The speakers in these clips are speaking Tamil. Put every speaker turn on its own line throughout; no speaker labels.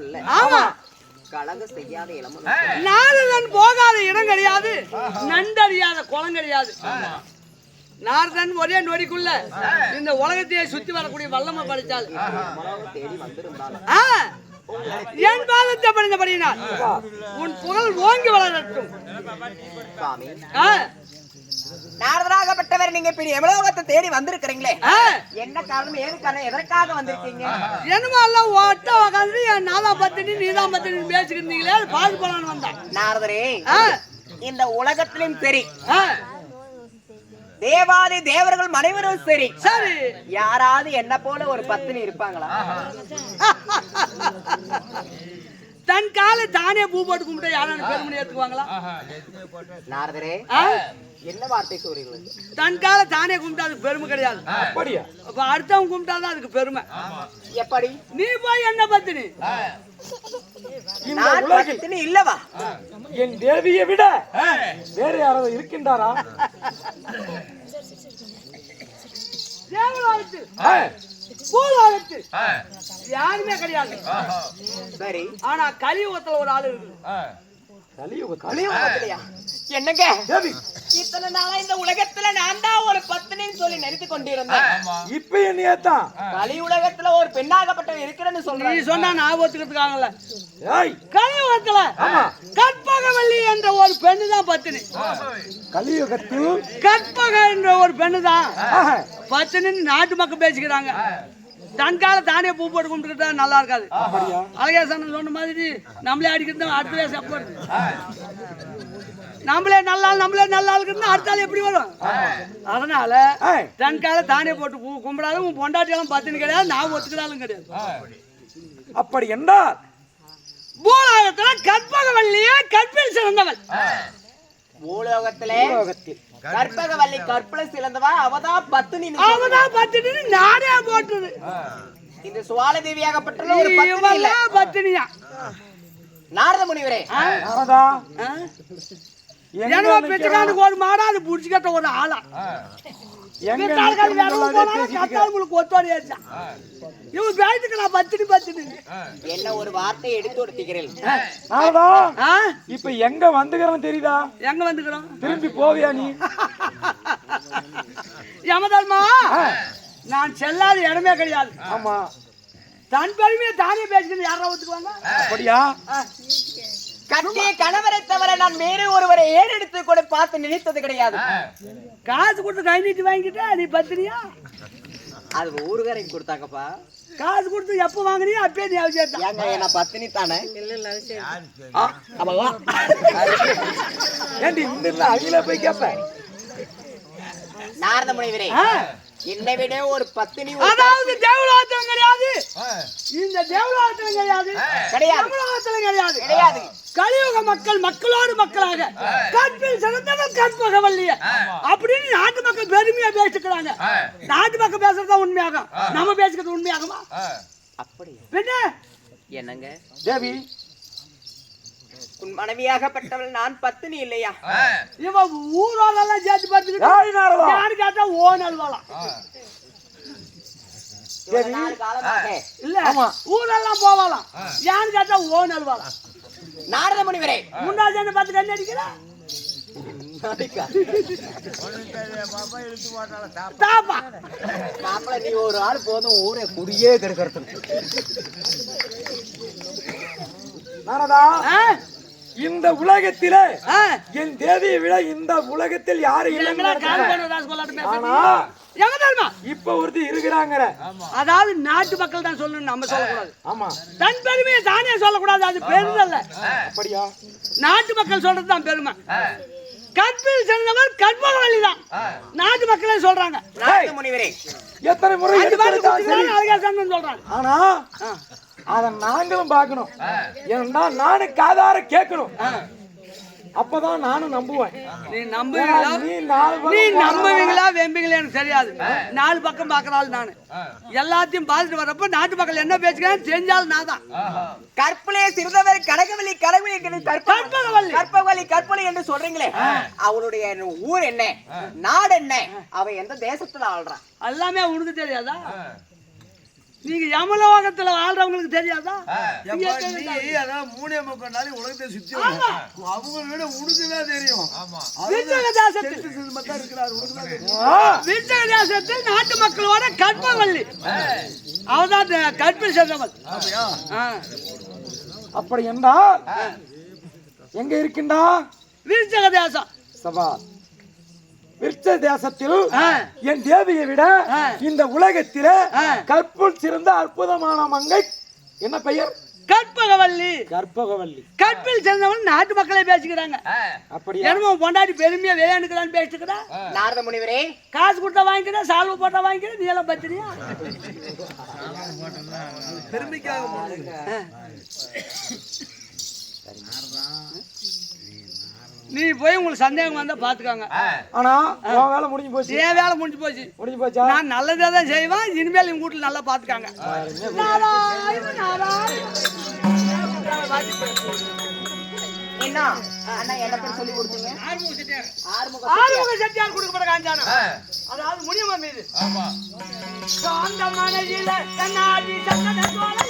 இல்ல
ஆமா.
கலங்க செய்யாத இடமும்
நாரதன் போகாத இடம் கிடையாது. நண்டறியாத குளம் கிடையாது. நாரதன் ஒரே நொடிக்குள்ள இந்த உலகத்தையே சுத்தி வரக்கூடிய வல்லமை படித்தாள்.
தேடி வந்திருந்தாலும்.
ஆ, என் பாதத்தை படித்தபடியினால் உன் புகழ் ஓங்கி வளரட்டும்.
சுவாமி
ஆ,
நாரதராகப்பட்டவர் நீங்க இப்படி எவ்வளவு தேடி வந்திருக்கிறீங்களே. என்ன காரணம்? ஏது காரணம் எதற்காக வந்திருக்கீங்க?
என்னமோ எல்லாம் ஒட்ட உக்காந்து என் நாதான் பத்தினி நீதான் பத்தினி அது பாது போலான்னு வந்தேன்.
நாரதரே இந்த உலகத்திலும் சரி. தேவாதி தேவர்கள் அனைவரும் சரி.
சரி.
யாராவது என்ன போல ஒரு பத்தினி இருப்பாங்களா?
தன் காலை தானே பூ போட்டு கும்பிட்டு யாரும் பெருமணி ஏத்துக்குவாங்களா?
நாரதரே? என்ன வார்த்தை சொல்றீர்கள்
தன் காலை தானே கும்பிட்டா அதுக்கு பெருமை கிடையாது.
அப்படியா?
அப்ப அடுத்தவங்க கும்பிட்டாதான் அதுக்கு பெருமை.
எப்படி?
நீ போய் என்ன பத்தினி?
இல்லவா?
என் தேவியை விட வேற யாராவது இருக்கின்றாரா?
தேவலோகத்தில் பூலோகத்தில் யாருமே கிடையாது.
சரி.
ஆனா கலியுகத்துல ஒரு ஆள்
என்னங்க? இத்தனை நாளா இந்த உலகத்துல நான் தான் ஒரு பத்தினின்னு சொல்லி நினைத்து கொண்டிருந்தேன்.
இப்ப என்னையே தான்.
கலி உலகத்துல ஒரு பெண்ணாகப்பட்டவன் இருக்கிறேன்னு
நீ
சொல்றேன்
சொன்னா நான் ஒத்துக்கிறதுக்காகல
ஏய்.
கலியுகத்துல
ஆமா.
கற்பகவல்லி என்ற ஒரு பெண்ணு தான் பத்தினி.
கலியுகத்தில்
கற்பக என்ற ஒரு பெண்ணு தான் பத்தினின்னு நாட்டு மக்கள் பேசிக்கிறாங்க. தன் கால தானே பூ போட்டு கும்பிட்டுக்கிட்டா நல்லா இருக்காது. அழகேசன் சொன்ன மாதிரி நம்மளே அடிக்கிறது அடுத்த சாப்பிடுறது. நம்மளே நல்லா நம்மளே நல்லா இருக்கிறது அடுத்த ஆள் எப்படி வரும்? அதனால
ஏய்,
தன் போட்டு பூ கும்பிடாலும் உன் பொண்டாட்டியெல்லாம் பத்தினி கிடையாது நான் ஒத்துக்கிறாலும் கிடையாது.
அப்படி என்றால்
பூலோகத்துல கற்பகவல்லியே கற்பில் சிறந்தவள்.
பூலோகத்திலே கற்பகவல்லி கற்பல சிறந்தவா? அவதான் பத்தினி
அவதான் பத்தினி நானே போட்டது
இந்த சுவால தேவியாகப்பட்ட ஒரு பத்தினி இல்ல.
பத்தினியா?
நாரத முனிவரே.
நாரதா?
என்னவோ
நிக்கிறான்?
பிச்சைக்காரனுக்கு ஒரு மாடா அது புடிச்சுக்கிட்ட ஒரு ஆளா.
என்ன ஒரு வார்த்தை எடுத்து
ஆ?
இப்ப எங்க வந்துக்கிறேன்னு தெரியுதா?
எங்க வந்துக்கிறோம்?
திரும்பி போவியா நீ?
யமதர்மா நான் செல்லாத இடமே கிடையாது.
ஆமா.
தன் பெருமையை தானே பேசிக்கிறது யாரா ஒத்துக்குவாங்க?
அப்படியா?
கட்டிய கணவரை தவிர நான் வேறு ஒருவரை ஏறெடுத்து கூட பார்த்து நினைத்தது கிடையாது?
காசு கொடுத்து கை நீட்டி வாங்கிட்டா நீ பத்தினியா?
அது ஊருகாரைக்கு கொடுத்தாங்கப்பா.
காசு கொடுத்து எப்ப வாங்குனியோ அப்பயே நீ அவசியம்
ஏங்க நான் பத்தினி தானே?
இந்த இல்ல அகில போய் கேப்ப?
நாரத முனிவரே என்னை விட ஒரு பத்தினி
அதாவது தேவலோகத்திலும் கிடையாது. இந்த தேவலோகத்திலும் கிடையாது.
கிடையாது.
கிடையாது.
கிடையாது.
கலியுக மக்கள் மக்களோடு மக்களாக. கற்பில் சிறந்தவன் கற்பகவல்லிய அப்படின்னு நாட்டு மக்கள் பெருமையா பேசிக்கிறாங்க. நாட்டு மக்கள் பேசுறது தான் உண்மையாகும் நம்ம பேசுறது உண்மையாகுமா?
அப்படியா
பின்ன?
என்னங்க?
தேவி.
உன் மனைவியாகப்பட்டவள் நான் பத்தினி இல்லையா?
இவன் ஊரோடெல்லாம் சேர்த்து பார்த்துக்கிட்டு
யாரு
கேட்டா ஓ
காலமாக
இல்ல ஊரெல்லாம் போவாளாம். யாரு கேட்டா ஓ நல்வாளாம்
நாரத முனிவரே
முன்னாடி என்ன பார்த்து கண்ணு அடிக்கிறா
மாப்பிள்ள நீ ஒரு ஆள் போதும் ஊரை குடியே கெடுக்கிறது
நாரதா? இந்த உலகத்திலே? என் தேவியை விட இந்த உலகத்தில் யாரு இல்லைன்னு
எங்கடா கால்
நினைக்கிறேன்.
பண்ண ராஸ்கோலாட்டம்
ஆனா
பேசுறீங்க? எங்க தெரியுமா?
இப்ப ஒருத்தி இருக்கிறாங்கிற.
அதாவது நாட்டு மக்கள் தான் சொல்லணும் நம்ம சொல்லக்கூடாது.
ஆமா.
தன் பெருமையை தானே சொல்லக்கூடாது அது பெருதல்ல
அப்படியா?
நாட்டு மக்கள் சொல்றது தான் பெருமை. கற்பில் சிறந்தவர் கற்பகவல்லி தான் நாட்டு மக்களே சொல்றாங்க.
எத்தனை முறை
சொல்றாங்க.
ஆனா அத நாங்களும் பார்க்கணும். ஏன்னா நானும் காதார கேட்கணும். அப்பதான் நானும் நம்புவேன்.
நீ நம்புவீங்களா?
நீ பக்கம்
நம்புவீங்களா? வெம்புவீங்களா எனக்கு தெரியாது. நாலு பக்கம் பாக்குறாள் நானு. எல்லாத்தையும் பார்த்துட்டு வரப்ப நாட்டு மக்கள் என்ன பேசுகிறான்னு தெரிஞ்சாலும் நான் தான்
கற்பலே சிறுதவர் கனகவல்லி கனகவல்லி
கற்பகவல்லி.
கற்பகவல்லி கற்பனை என்று சொல்றீங்களே அவளுடைய ஊர் என்ன நாடு என்ன அவ எந்த தேசத்துல ஆள்றா?
எல்லாமே உனக்கு தெரியாதா? நீங்க யமலோகத்துல வாழ்றவங்களுக்கு தெரியாதா?
அதான் மூணே முக்கால் நாளைக்கு உலகத்தை சுத்தி வர. அவங்க விட உனக்குதான் தெரியும்.
விருச்சக தேசத்தில்
செத்து சினிமா தான் இருக்கிறார் உனக்குதான் தெரியும்.
ஆ,
விருச்சக தேசத்தில் நாட்டு மக்களோட கற்பவல்லி அவதான் கற்பில் சென்றவள்.
அப்படி என்றால் எங்க இருக்கின்றா?
விருச்சக தேசம்
சபா. விருச்ச தேசத்தில். என் தேவியை விட. இந்த உலகத்திலே. கற்புள் சிறந்த அற்புதமான மங்கை. என்ன பெயர்?
கற்பகவல்லி.
கற்பகவல்லி.
கற்பில் சேர்ந்தவன் நாட்டு மக்களே பேசிக்கிறாங்க.
அப்படியா?
என்னமோ பொண்டாட்டி பெருமையா விளையாண்டுக்கிறான்னு பேசிக்கிறா?
நாரத முனிவரே.
காசு கொடுத்தா வாங்கிக்கிறேன் சால்வு போட்டா வாங்கிக்கிறேன் நீ எல்லாம் பத்திரியா?
பெருமைக்காக.
நீ போய் உங்களுக்கு சந்தேகம் வந்தா பாத்துக்காங்க.
ஆனா உன் வேலை முடிஞ்சு போச்சு.
என் வேலை முடிஞ்சு போச்சு.
முடிஞ்சு போச்சா?
நான் நல்லதே தான் செய்வேன் இனிமேல் எங்க வீட்டுல நல்லா பாத்துக்காங்க.
என்ன அண்ணா என்ன பேர் சொல்லி கொடுத்தீங்க? ஆறுமுக
ஆறுமுக செட்டியார். கொடுக்கப்பட்ட காஞ்சானம். அதாவது முடியுமா மீது. சாந்த கண்ணாடி சந்தன சோலையில.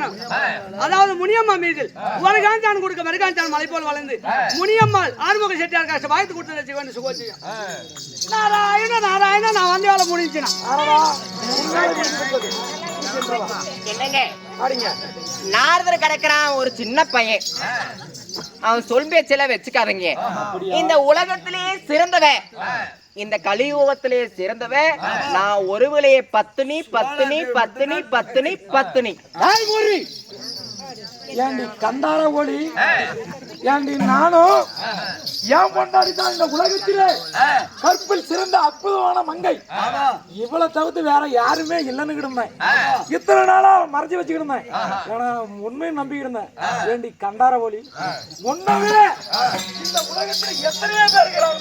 காஞ்சானம் அதாவது முனியம்மா மீதில் ஒரு காஞ்சானம் கொடுக்க மறு காஞ்சானம் மலை போல் வளர்ந்து முனியம்மாள் ஆறுமுக செட்டியார் காசு வாய்த்து கொடுத்து சிவன் சுகோச்சியம் நாராயண நாராயண நான் வந்து வேலை முடிஞ்சுனா.
என்னங்க?
ஆடிங்க.
நாரதர் கிடக்குறான் ஒரு சின்ன பையன். அவன் சொல் பேச்செல்லாம் வச்சுக்காதீங்க. இந்த உலகத்திலேயே சிறந்தவன். இந்த கலியுகத்திலே சிறந்தவன். நான் ஒருவளையே பத்தினி பத்தினி பத்தினி பத்தினி பத்தினி.
கண்டார ஒளி ஏண்டி நானும் ஏன் பொண்டாடி தான் இந்த உலகத்திலே கற்பில் சிறந்த அற்புதமான மங்கை. இவ்வளவு தவிர்த்து வேற யாருமே இல்லைன்னு கிடந்தேன். இத்தனை நாளா மறைச்சு வச்சுக்கிருந்தேன் உண்மையை நம்பி இருந்தேன். ஏண்டி கண்டார ஒளி உன்னவே இந்த உலகத்துல எத்தனையோ பேர் இருக்கிறாங்க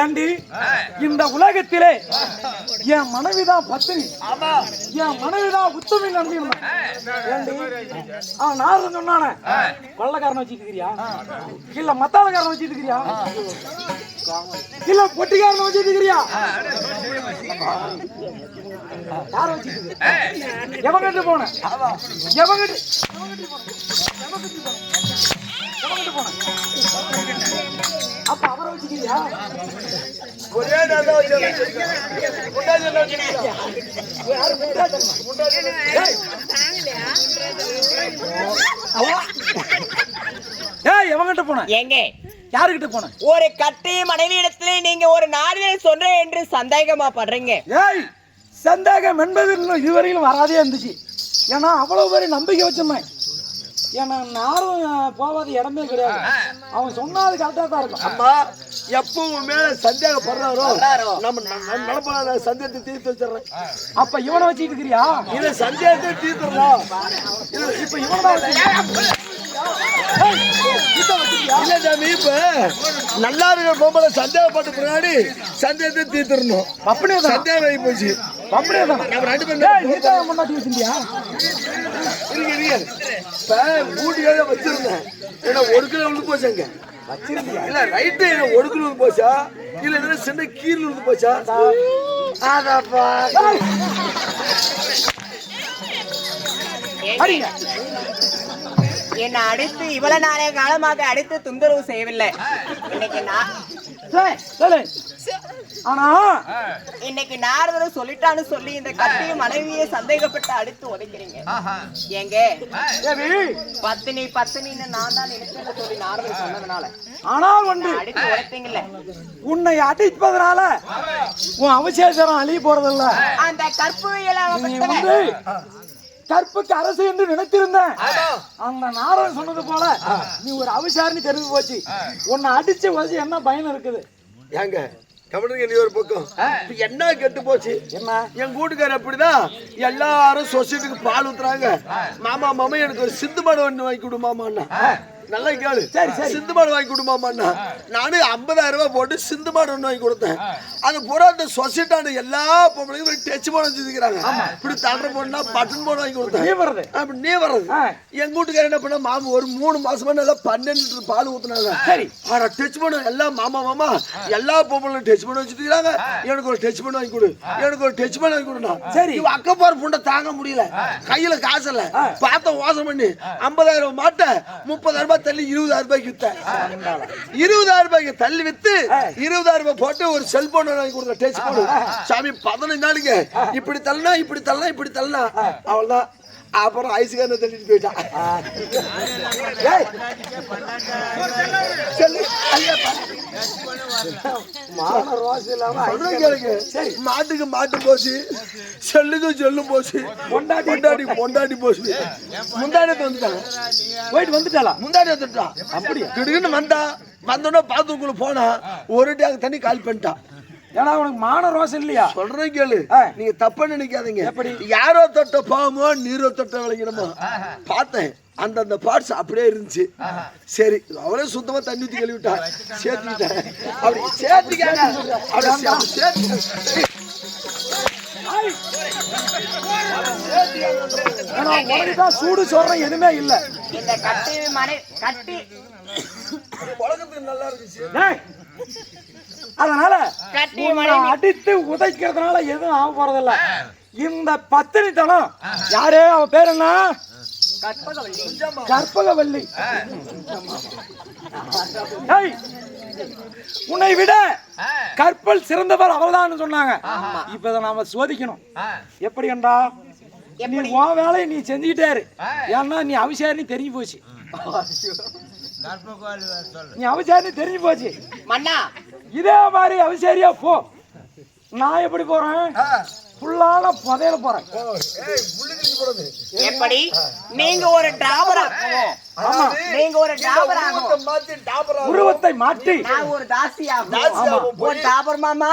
ஏண்டி? இந்த உலகத்திலே என் மனைவிதான் பத்தினி. என் மனைவிதான் உத்தமி நம்பி ஏண்டி? அவன் நாரதன் சொன்னானே. கொள்ளக்காரன் வச்சிருக்கிறியா இல்ல மத்தாளக்காரன் வச்சிருக்கிறியா இல்ல பொட்டிக்காரன் வச்சிட்டு இருக்கிறியா யார எவங்கிட்டு போன? எவங்கிட்டு போன? அப்ப அவரை வச்சுக்கிறியா?
ஒரே
ஏய். எவங்கிட்ட போன?
ஏங்க
யாருகிட்ட போன?
ஒரு கட்டி மனைவி இடத்துல நீங்க ஒரு நாடுதல் சொல்றேன் என்று சந்தேகமா படுறீங்க.
ஏய் சந்தேகம் என்பது இன்னும் இதுவரையிலும் வராதே இருந்துச்சு. ஏன்னா அவ்வளவு பேர் நம்பிக்கை வச்சிருந்தேன். ஏன்னா நாரும் போகாத இடமே கிடையாது. அவன் சொன்னா அது கரெக்டாக தான் இருக்கும்.
அம்மா எப்போ உன் மேல சந்தேகப்படுறாரோ
படுறாரோ.
நம்ம நடப்பான சந்தேகத்தை தீர்த்து வச்சிடறேன்.
அப்ப இவனை வச்சுட்டு இருக்கிறியா
இதை சந்தேகத்தை தீர்த்துடலாம்
இப்ப இவனை
இப்ப நல்லா இருக்கிற பொம்பளை சந்தேகப்பட்ட பின்னாடி சந்தேகத்தை தீர்த்துடணும்.
அப்படியே
சந்தேகம் ஆகி போச்சு.
அப்படியே
நம்ம ரெண்டு
ஏய்,
பேரும்
முன்னாடி வச்சிருந்தியா?
இருங்க இருங்க இப்ப மூடியோட வச்சிருந்தேன். ஏன்னா ஒரு கிலோ விழுந்து போச்சாங்க இல்ல ரைட்டு ஒரு கிலோ போச்சா? இல்ல இதுல சின்ன கீழ் விழுந்து போச்சா அதப்பா
அடிங்க.
என்ன அடித்து இவ்வளவு நாளே காலமாக அடித்து தொந்தரவு செய்யவில்லை. இன்னைக்கு நான்.
ஆனா
இன்னைக்கு நாரதர் சொல்லிட்டான்னு சொல்லி இந்த கட்டியும் மனைவியை சந்தேகப்பட்டு அடித்து உதைக்கிறீங்க. ஏங்க? பத்தினி பத்தினின்னு நான் தான் நினைச்சேன்னு சொல்லி நாரதர் சொன்னதுனால.
ஆனால் ஒன்று
அடித்து உடைப்பீங்கல்ல
உன்னை அடிப்பதனால உன் அவசேசரம் அழிய போறதில்ல.
அந்த
வந்து கற்புக்கு அரசு என்று நினைத்திருந்தேன். அந்த நாரன் சொன்னது போல நீ ஒரு அவசாரின்னு தெரிஞ்சு போச்சு. உன்னை அடிச்சு வச்சு என்ன பயன் இருக்குது?
ஏங்க கவனிங்க நீ ஒரு பக்கம். என்ன கெட்டு போச்சு?
என்ன?
என் கூட்டுக்காரர் அப்படிதான். எல்லாரும் சொசைட்டிக்கு பால் ஊத்துறாங்க. மாமா மாமா எனக்கு ஒரு சிந்து மாடு ஒண்ணு வாங்கி கொடு நல்லா கேளு
சரி, சரி.
சிந்து மாடு வாங்கி கொடு மாமாண்ணா நானு ஐம்பதாயிரம் ரூபாய் போட்டு சிந்து மாடு ஒண்ணு வாங்கி கொடுத்தேன். அது பூரா அந்த சொசைட்டான எல்லா பொம்பளையும் டச் போட வச்சிருக்கிறாங்க இப்படி தள்ளுற போனா பட்டன் போட வாங்கி கொடுத்தேன்.
நீ வர்றது.
அப்படி நீ வர்றது.
ஆ.
என் கூட்டுக்காரர் என்ன பண்ண மாமா ஒரு மூணு மாசமா நல்லா பன்னெண்டு லிட்டர் பால் ஊத்துனாங்க.
சரி.
ஆனா டச் பண்ண எல்லாம் மாமா மாமா எல்லா பொம்பளையும் டச் பண்ண வச்சுட்டு இருக்காங்க எனக்கு ஒரு டச் பண்ண வாங்கி கொடு. எனக்கு ஒரு டச் பண்ண வாங்கி கொடுனா
சரி.
இவ அக்கப்பார் புண்டை தாங்க முடியல. கையில காசு இல்ல. பார்த்த வாசம் பண்ணி. ஐம்பதாயிரம் மாட்ட. முப்பதாயிரம் ரூபாய் தள்ளி இருபதாயிரம் ரூபாய்க்கு வித்தேன். இருபதாயிரம் ரூபாய்க்கு தள்ளி வித்து இருபதாயிரம் ரூபாய் போட்டு ஒரு செல்போன் வாங்கி கொடுத்த டேஸ்ட் போடு. சாமி பதினஞ்சு நாளுக்கு இப்படி தள்ளனா இப்படி தள்ளனா இப்படி தள்ளனா. அவ்வளவுதான். அப்புறம் ஐஸ்காரனை தள்ளிட்டு போயிட்டான். மாட்டுக்கு மாட்டு போச்சு. செல்லுக்கு செல்லு போச்சு.
பொண்டாட்டி.
பொண்டாடி பொண்டாடி போச்சு. முந்தாடி வந்துட்டாங்க
போயிட்டு வந்துட்டாளா?
முந்தாடி வந்துட்டான் அப்படியா? திடீர்னு வந்தா வந்தோடனே பாத்ரூம்குள்ள போனா ஒரு டேங்க் தண்ணி கால் பண்ணிட்டான்.
ஏன்னா உனக்கு மான ரோசம் இல்லையா?
சொல்றேன் கேளு.
ஆ.
நீங்க தப்பா நினைக்காதீங்க.
எப்படி?
யாரோ தொட்ட பாவமோ நீரோ தொட்ட விளங்கிடமோ பார்த்தேன். அந்தந்த பார்ட்ஸ் அப்படியே இருந்துச்சு. சரி அவரே சுத்தமா தண்ணி ஊத்தி கழுவிட்டா. சேர்த்துக்கிட்டேன். அப்படி சேர்த்துக்காங்க அப்படி சேர்த்து
சூடு சொல்றேன் எதுவுமே இல்ல.
இந்த கட்டி மனை கட்டி
நல்லா இருந்துச்சு.
ஏய், அதனால அடித்து உதைக்கிறதுனால எதுவும் ஆக போறதில்ல. இந்த பத்தினித்தனம் யாரு? அவ பேர் என்ன?
கற்பகவல்லி.
உன்னை விட கற்பல் சிறந்தவர் அவள்தான் சொன்னாங்க. இப்ப இதை நாம சோதிக்கணும். எப்படி கண்டா? நீ உன் வேலையை நீ செஞ்சுக்கிட்டே இரு ஏன்னா நீ அவசியாரி தெரிஞ்சு போச்சு. நீ அவசியாரி தெரிஞ்சு போச்சு.
மன்னா
இதே மாதிரி அவசியாரியா போ. நான் எப்படி போறேன்? ஃபுல்லான புதையில போறேன்.
எப்படி? நீங்க ஒரு
அதாவது
நீங்க ஒரு டாபர்
உருவத்தை
ஆகும்
மாற்றி.
நான் ஒரு தாசி ஆகும் ஒரு டாபர் மாமா?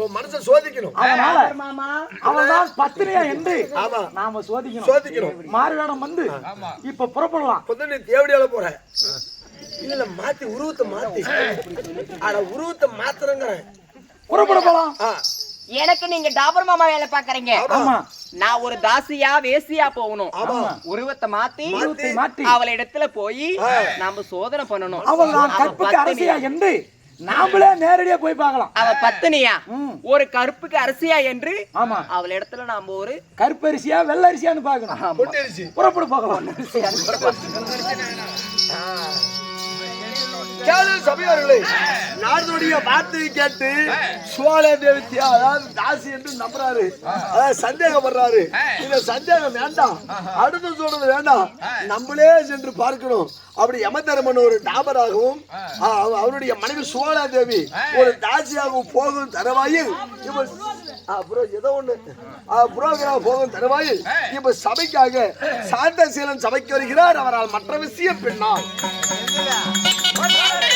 உன் மனசை சோதிக்கணும்.
அதனால
மாமா?
அவன்தான் பத்தினியா என்று நாம சோதிக்கணும்.
சோதிக்கணும்.
மாறுவேடம் வந்து இப்ப புறப்படலாம்.
தேவடியால போற இல்ல மாத்தி உருவத்தை மாத்தி. ஆனா உருவத்தை மாத்துறேங்கிறேன்.
புறப்பட போலாம்.
ஆ,
எனக்கு நீங்க டாபர் மாமா வேலை பாக்குறீங்க
ஆமா.
நான் ஒரு தாசியா வேசியா போகணும். உருவத்தை மாத்தி
உருவத்தை மாற்றி
அவள இடத்துல போய் நாம சோதனை பண்ணணும்.
அவள் நான் கற்புக்கு. அரசியா என்று நாமளே நேரடியா போய் பார்க்கலாம்.
அவ பத்தினியா. ஒரு கருப்புக்கு அரசியா என்று
ஆமா.
அவள் இடத்துல நாம ஒரு
கருப்பரிசியா வெள்ளரிசியான்னு பார்க்கணும்.
பொட்டரிசி.
புறப்பட போகலாம்.
கேளு சபையோர்களே. நாரதுடைய வார்த்தையை கேட்டு தேவி அதாவது தாசி என்று நம்புறாரு. சந்தேகப்படுறாரு. இந்த சந்தேகம் வேண்டாம். அடுத்து சொல்றது வேண்டாம். நம்மளே சென்று பார்க்கணும். அப்படி யமதர்மன் ஒரு டாபராகவும் அவருடைய மனைவி சுவாலா தேவி ஒரு தாசியாகவும் போகும் தருவாயில் அப்புறம் ஏதோ ஒண்ணு. புரோகிராம் போகும் தருவாயில் இப்ப சபைக்காக சாந்தசீலன் சபைக்கு வருகிறார். அவரால் மற்ற விஷயம் பின்னால்.